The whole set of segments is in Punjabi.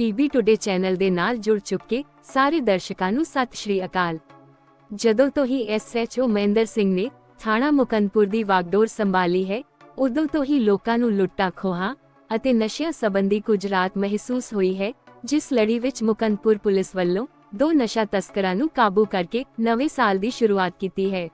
ਪੀਬੀ ਟੁਡੇ ਚੈਨਲ ਦੇ ਨਾਲ ਜੁੜ ਚੁੱਕੇ ਸਾਰੇ ਦਰਸ਼ਕਾਂ ਨੂੰ ਸਤਿ ਸ਼੍ਰੀ ਅਕਾਲ। ਜਦੋਂ ਤੋਂ ਹੀ ਐਸਐਚਓ ਮਹਿੰਦਰ ਸਿੰਘ ਨੇ ਥਾਣਾ ਮੁਕੰਦਪੁਰ ਦੀ ਵਾਗਡੋਰ ਸੰਭਾਲੀ ਹੈ, ਉਦੋਂ ਤੋਂ ਹੀ ਲੋਕਾਂ ਨੂੰ ਲੁੱਟਾਂ, ਖੋਹਾਂ ਅਤੇ ਨਸ਼ਿਆਂ ਸੰਬੰਧੀ ਕੁਝ ਰਾਤ ਮਹਿਸੂਸ ਹੋਈ ਹੈ, ਜਿਸ ਲੜੀ ਵਿੱਚ ਮੁਕੰਦਪੁਰ ਪੁਲਿਸ ਵੱਲੋਂ ਦੋ ਨਸ਼ਾ ਤਸਕਰਾਂ ਨੂੰ ਕਾਬੂ ਕਰਕੇ ਨਵੇਂ ਸਾਲ ਦੀ ਸ਼ੁਰੂਆਤ ਕੀਤੀ ਹੈ।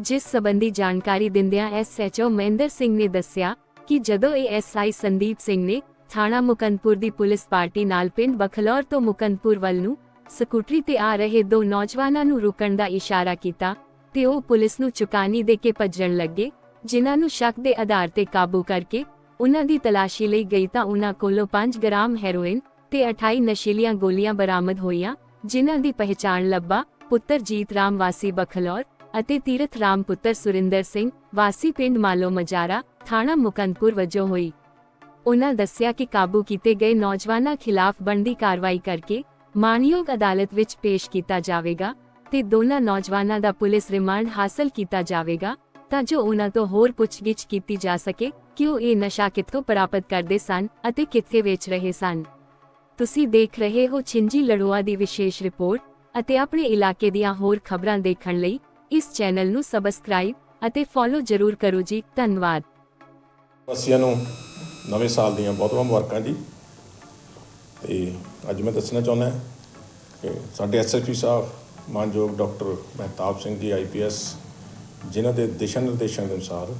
ਜਿਸ ਸੰਬੰਧੀ ਜਾਣਕਾਰੀ ਦਿੰਦਿਆਂ ਐਸਐਚਓ ਮਹਿੰਦਰ ਸਿੰਘ ਨੇ ਦੱਸਿਆ ਕਿ ਜਦੋਂ ਏਐਸਆਈ ਸੰਦੀਪ ਸਿੰਘ ਨੇ ਥਾਣਾ ਮੁਕੰਦਪੁਰ ਦੀ ਪੁਲਿਸ ਪਾਰਟੀ ਨਾਲ ਪਿੰਡ ਬਖਲੌਰ ਤੋਂ ਮੁਕੰਦਪੁਰ ਵੱਲ ਨੂੰ ਸਕੂਟਰੀ ਤੇ ਆ ਰਹੇ ਦੋ ਨੌਜਵਾਨਾਂ ਨੂੰ ਰੁਕਣ ਦਾ ਇਸ਼ਾਰਾ ਕੀਤਾ ਤੇ ਉਹ ਪੁਲਿਸ ਨੂੰ ਚੁਕਾਨੀ ਦੇ ਕੇ ਭੱਜਣ ਲੱਗੇ, ਜਿਨ੍ਹਾਂ ਨੂੰ ਸ਼ੱਕ ਦੇ ਆਧਾਰ ਤੇ ਕਾਬੂ ਕਰਕੇ ਉਹਨਾਂ ਦੀ ਤਲਾਸ਼ੀ ਲਈ ਗਈ ਤਾਂ ਉਹਨਾਂ ਕੋਲੋਂ 5 ਗ੍ਰਾਮ ਹੈਰੋਇਨ ਤੇ 28 ਨਸ਼ੀਲੀਆਂ ਗੋਲੀਆਂ ਬਰਾਮਦ ਹੋਈਆਂ, ਜਿਨ੍ਹਾਂ ਦੀ ਪਹਿਚਾਣ ਲੱਭਾ ਪੁੱਤਰ ਜੀਤ ਰਾਮ ਵਾਸੀ ਬਖਲੌਰ ਅਤੇ ਤੀਰਥ ਰਾਮ ਪੁੱਤਰ ਸੁਰਿੰਦਰ ਸਿੰਘ ਵਾਸੀ ਪਿੰਡ ਮਾਲੋ ਮਜਾਰਾ ਥਾਣਾ ਮੁਕੰਦਪੁਰ ਵਜੋਂ ਹੋਈ। ਉਹਨਾਂ ਦੱਸਿਆ ਕਿ ਕਾਬੂ ਕੀਤੇ ਗਏ ਨੌਜਵਾਨਾਂ ਖਿਲਾਫ ਬਣਦੀ ਕਾਰਵਾਈ ਕਰਕੇ ਮਾਨਯੋਗ ਅਦਾਲਤ ਵਿੱਚ ਪੇਸ਼ ਕੀਤਾ ਜਾਵੇਗਾ ਤੇ ਦੋਨਾਂ ਨੌਜਵਾਨਾਂ ਦਾ ਪੁਲਿਸ ਰਿਮਾਂਡ ਹਾਸਲ ਕੀਤਾ ਜਾਵੇਗਾ ਤਾਂ ਜੋ ਉਹਨਾਂ ਤੋਂ ਹੋਰ ਪੁੱਛਗਿੱਛ ਕੀਤੀ ਜਾ ਸਕੇ ਕਿ ਉਹ ਇਹ ਨਸ਼ਾ ਕਿੱਥੋਂ ਪ੍ਰਾਪਤ ਕਰਦੇ ਸਨ ਅਤੇ ਕਿੱਥੇ ਵੇਚ ਰਹੇ ਸਨ। ਤੁਸੀਂ ਦੇਖ ਰਹੇ ਹੋ ਛਿੰਜੀ ਲੜੂਆ ਦੀ ਵਿਸ਼ੇਸ਼ ਰਿਪੋਰਟ ਅਤੇ ਆਪਣੇ ਇਲਾਕੇ ਦੀਆਂ ਹੋਰ ਖਬਰਾਂ ਦੇਖਣ ਲਈ ਇਸ ਚੈਨਲ ਨੂੰ ਸਬਸਕ੍ਰਾਈਬ ਅਤੇ ਫੋਲੋ ਜ਼ਰੂਰ ਕਰੋ ਜੀ, ਧੰਨਵਾਦ। ਵਾਸੀਆਂ ਨੂੰ ਨਵੇਂ ਸਾਲ ਦੀਆਂ ਬਹੁਤ ਬਹੁਤ ਮੁਬਾਰਕਾਂ ਜੀ। ਤੇ ਅੱਜ ਮੈਂ ਦੱਸਣਾ ਚਾਹੁੰਦਾ ਕਿ ਸਾਡੇ ਐਸਐਸਪੀ ਸਾਹਿਬ, ਮਾਨਯੋਗ ਡਾਕਟਰ ਮਹਿਤਾਬ ਸਿੰਘ ਜੀ ਆਈਪੀਐਸ ਜਿਨ੍ਹਾਂ ਦੇ ਦਿਸ਼ਾ ਨਿਰਦੇਸ਼ਾਂ ਦੇ ਅਨੁਸਾਰ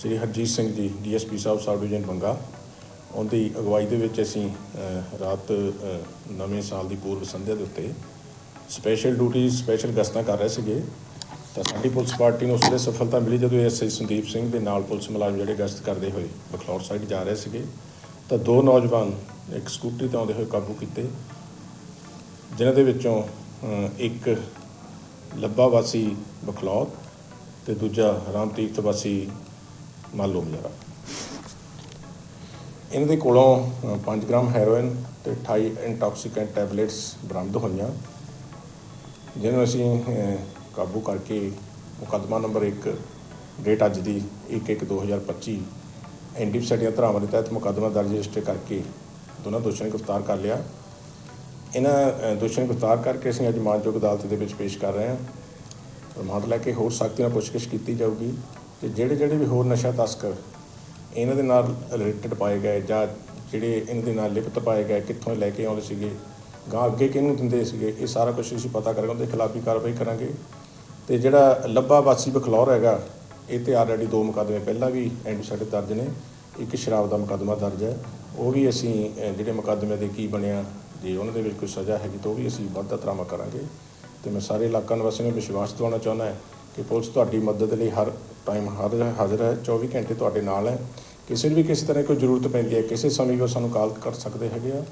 ਸ੍ਰੀ ਹਰਜੀਤ ਸਿੰਘ ਜੀ ਡੀਐਸਪੀ ਸਾਹਿਬ, ਸਬ ਡਿਵੀਜ਼ਨ ਬੰਗਾ, ਉਹਦੀ ਅਗਵਾਈ ਦੇ ਵਿੱਚ ਅਸੀਂ ਰਾਤ ਨਵੇਂ ਸਾਲ ਦੀ ਪੂਰਵ ਸੰਧਿਆ ਦੇ ਉੱਤੇ ਸਪੈਸ਼ਲ ਡਿਊਟੀ ਸਪੈਸ਼ਲ ਗਸ਼ਤਾਂ ਕਰ ਰਹੇ ਸੀਗੇ। ਤਾਂ ਸਾਡੀ ਪੁਲਿਸ ਪਾਰਟੀ ਨੂੰ ਉਸਦੇ ਸਫਲਤਾ ਮਿਲੀ ਜਦੋਂ ਐਸਆਈ ਸੰਦੀਪ ਸਿੰਘ ਦੇ ਨਾਲ ਪੁਲਿਸ ਮੁਲਾਜ਼ਮ ਜਿਹੜੇ ਗਸ਼ਤ ਕਰਦੇ ਹੋਏ ਬਖਲੌਰ ਸਾਈਡ ਜਾ ਰਹੇ ਸੀਗੇ। ਤਾਂ ਦੋ ਨੌਜਵਾਨ ਇੱਕ ਸਕੂਟਰੀ ਤੇ ਆਉਂਦੇ ਹੋਏ ਕਾਬੂ ਕੀਤੇ ਜਿਨ੍ਹਾਂ ਦੇ ਵਿੱਚੋਂ ਇੱਕ ਲੱਭਾ ਵਾਸੀ ਬਖਲੌਰ ਤੇ ਦੂਜਾ ਰਾਮ ਤੀਰਥ ਵਾਸੀ ਮਾਲੋ ਮਜਾਰਾ ਇਹਨਾਂ ਦੇ ਕੋਲੋਂ ਅ, 5 ਗ੍ਰਾਮ ਹੈਰੋਇਨ ਤੇ 28 ਇੰਟੌਕਸੀਕੈਂਟ ਟੈਬਲੇਟਸ ਬਰਾਮਦ ਹੋਈਆਂ ਜਿਹਨੂੰ ਅਸੀਂ ਕਾਬੂ ਕਰਕੇ ਮੁਕੱਦਮਾ ਨੰਬਰ 1 ਡੇਟ ਅੱਜ ਦੀ 1/1/2025 ਐਨਡੀਪੀ ਸਾਡੀਆਂ ਧਾਰਾਵਾਂ ਦੇ ਤਹਿਤ ਮੁਕੱਦਮਾ ਦਰਜ ਰਜਿਸਟਰ ਕਰਕੇ ਦੋਨਾਂ ਦੋਸ਼ੀਆਂ ਨੂੰ ਗ੍ਰਿਫਤਾਰ ਕਰ ਲਿਆ। ਇਹਨਾਂ ਅ, ਦੋਸ਼ੀਆਂ ਨੂੰ ਗ੍ਰਿਫਤਾਰ ਕਰਕੇ ਅਸੀਂ ਅੱਜ ਮਾਨਯੋਗ ਅਦਾਲਤ ਦੇ ਵਿੱਚ ਪੇਸ਼ ਕਰ ਰਹੇ ਹਾਂ। ਰਿਮਾਂਡ ਲੈ ਕੇ ਹੋਰ ਸਖਤੀ ਨਾਲ ਪੁੱਛਗਿੱਛ ਕੀਤੀ ਜਾਊਗੀ ਤੇ ਜਿਹੜੇ ਜਿਹੜੇ ਵੀ ਹੋਰ ਨਸ਼ਾ ਤਸਕਰ ਇਹਨਾਂ ਦੇ ਨਾਲ ਰਿਲੇਟਡ ਪਾਏ ਗਏ ਜਾਂ ਜਿਹੜੇ ਇਹਨਾਂ ਦੇ ਨਾਲ ਲਿਪਤ ਪਾਏ ਗਏ ਕਿੱਥੋਂ ਲੈ ਕੇ ਆਉਂਦੇ ਸੀਗੇ ਗਾਂ ਅੱਗੇ ਕਿਹਨੂੰ ਦਿੰਦੇ ਸੀਗੇ ਇਹ ਸਾਰਾ ਕੁਝ ਅਸੀਂ ਪਤਾ ਕਰਾਂਗੇ ਉਹਦੇ ਖਿਲਾਫ ਵੀ ਕਾਰਵਾਈ ਕਰਾਂਗੇ। ਤੇ ਜਿਹੜਾ ਲੱਭਾ ਵਾਸੀ ਬਖਲੌਰ ਹੈਗਾ, ਇਹ ਤੇ ਆਲਰੇਡੀ ਦੋ ਮੁਕੱਦਮੇ ਪਹਿਲਾਂ ਵੀ ਐਂਡ ਸਾਡੇ ਦਰਜ ਨੇ। ਇੱਕ ਸ਼ਰਾਬ ਦਾ ਮੁਕੱਦਮਾ ਦਰਜ ਹੈ। ਉਹ ਵੀ ਅਸੀਂ ਜਿਹੜੇ ਮੁਕੱਦਮੇ ਦੇ ਕੀ ਬਣਿਆ, ਜੇ ਉਹਨਾਂ ਦੇ ਵਿੱਚ ਕੋਈ ਸਜ਼ਾ ਹੈਗੀ ਤਾਂ ਉਹ ਵੀ ਅਸੀਂ ਵੱਧ ਤਰਾਮਾ ਕਰਾਂਗੇ। ਤੇ ਮੈਂ ਸਾਰੇ ਇਲਾਕਾ ਨਿਵਾਸੀਆਂ ਨੂੰ ਵਿਸ਼ਵਾਸ ਦਿਵਾਉਣਾ ਚਾਹੁੰਦਾ ਹਾਂ ਕਿ ਪੁਲਿਸ ਤੁਹਾਡੀ ਮਦਦ ਲਈ ਹਰ ਟਾਈਮ ਹਾਜ਼ਰ ਹਾਜ਼ਰ ਹੈ। 24 ਘੰਟੇ ਤੁਹਾਡੇ ਨਾਲ ਹੈ। ਕਿਸੇ ਨੂੰ ਵੀ ਕਿਸੇ ਤਰ੍ਹਾਂ ਕੋਈ ਜ਼ਰੂਰਤ ਪੈਂਦੀ ਹੈ, ਕਿਸੇ ਸਮੇਂ ਵੀ ਉਹ ਸਾਨੂੰ ਕਾਲ ਕਰ ਸਕਦੇ ਹੈਗੇ ਆ।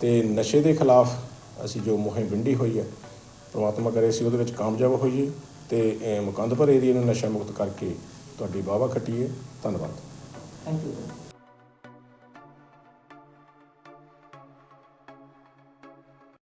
ਤੇ ਨਸ਼ੇ ਦੇ ਖਿਲਾਫ ਅਸੀਂ ਜੋ ਮੁਹਿੰਮ ਵਿੰਡੀ ਹੋਈ ਹੈ ਪ੍ਰਮਾਤਮਾ ਕਰੇ ਸੀ ਉਹਦੇ ਵਿੱਚ ਕਾਮਯਾਬ ਹੋਈਏ ਤੇ ਅਹ, ਮੁਕੰਦਪੁਰ ਏਰੀਆ ਨੂੰ ਨਸ਼ਾ ਮੁਕਤ ਕਰਕੇ ਤੁਹਾਡੀ ਬਾਵਾ ਖੱਟੀਏ। ਧੰਨਵਾਦ। Thank you